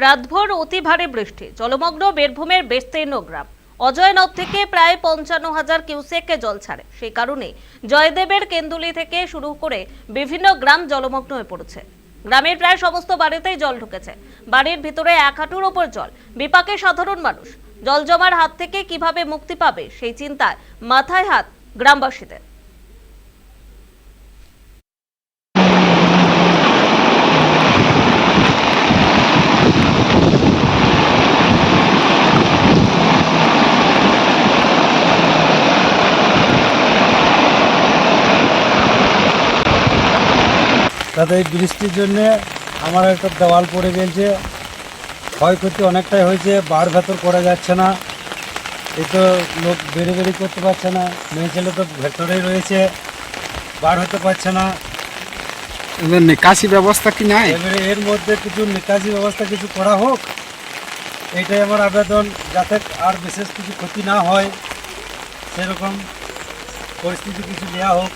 রাতভর অতি ভারী বৃষ্টি। জলমগ্ন বীরভূমের বিস্তীর্ণ গ্রাম। অজয় নদ থেকে প্রায় পঞ্চান্ন হাজার কিউসেকে জল ছাড়ে। সেই কারণে জয়দেবের কেন্দুলি থেকে শুরু করে বিভিন্ন গ্রাম জলমগ্ন হয়ে পড়েছে। গ্রামের প্রায় সমস্ত বাড়িতেই জল ঢুকেছে। বাড়ির ভিতরে এক হাঁটুর ওপর জল। বিপাকে সাধারণ মানুষ। জল জমার হাত থেকে কীভাবে মুক্তি পাবে সেই চিন্তায় মাথায় হাত গ্রামবাসীদের। তাতে এই বৃষ্টির জন্যে আমার একটা দেওয়াল পড়ে গেছে ক্ষয়ক্ষতি অনেকটাই হয়েছে বার ভেতর করা যাচ্ছে না। এই তো লোক বেড়ে বেরি করতে পারছে না মেয়ে ছেলে তো ভেতরেই রয়েছে বার হতে পারছে না। নিকাশি ব্যবস্থা কি নাই? এবারে এর মধ্যে কিছু নিকাশি ব্যবস্থা কিছু করা হোক এইটাই আমার আবেদন যাতে আর বিশেষ কিছু ক্ষতি না হয় সেরকম পরিস্থিতি কিছু নেওয়া হোক।